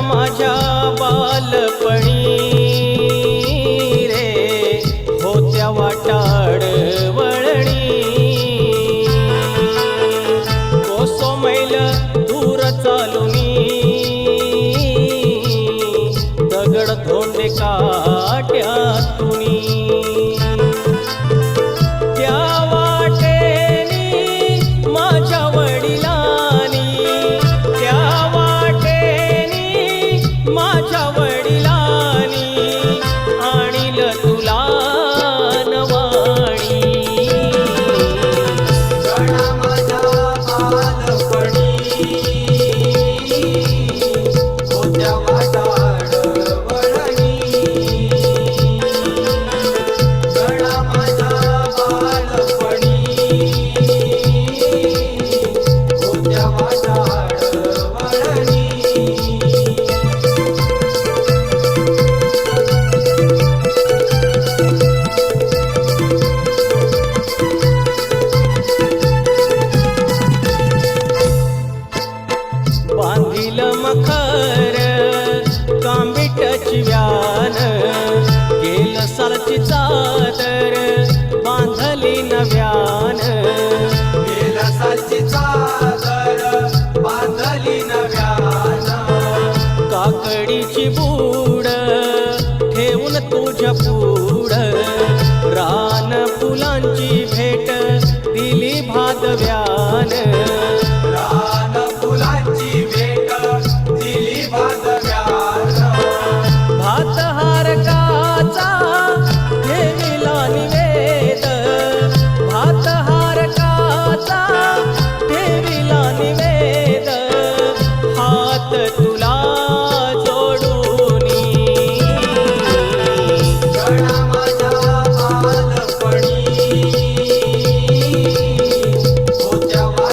माझ्या बालपणी रे होत्या वाटाड वळणी. कोसो मैल दूर चालुनी दगड धोंडे काट्यातुनी. मखर कांबिटची व्यान केलं सरची चादर बांधली नव्यान. बेलसाची चादर बांधली नव्यानं. काकडीची बूड ठेवून तुझ्या पूड. रान फुलांची भेट दिली भादव्या.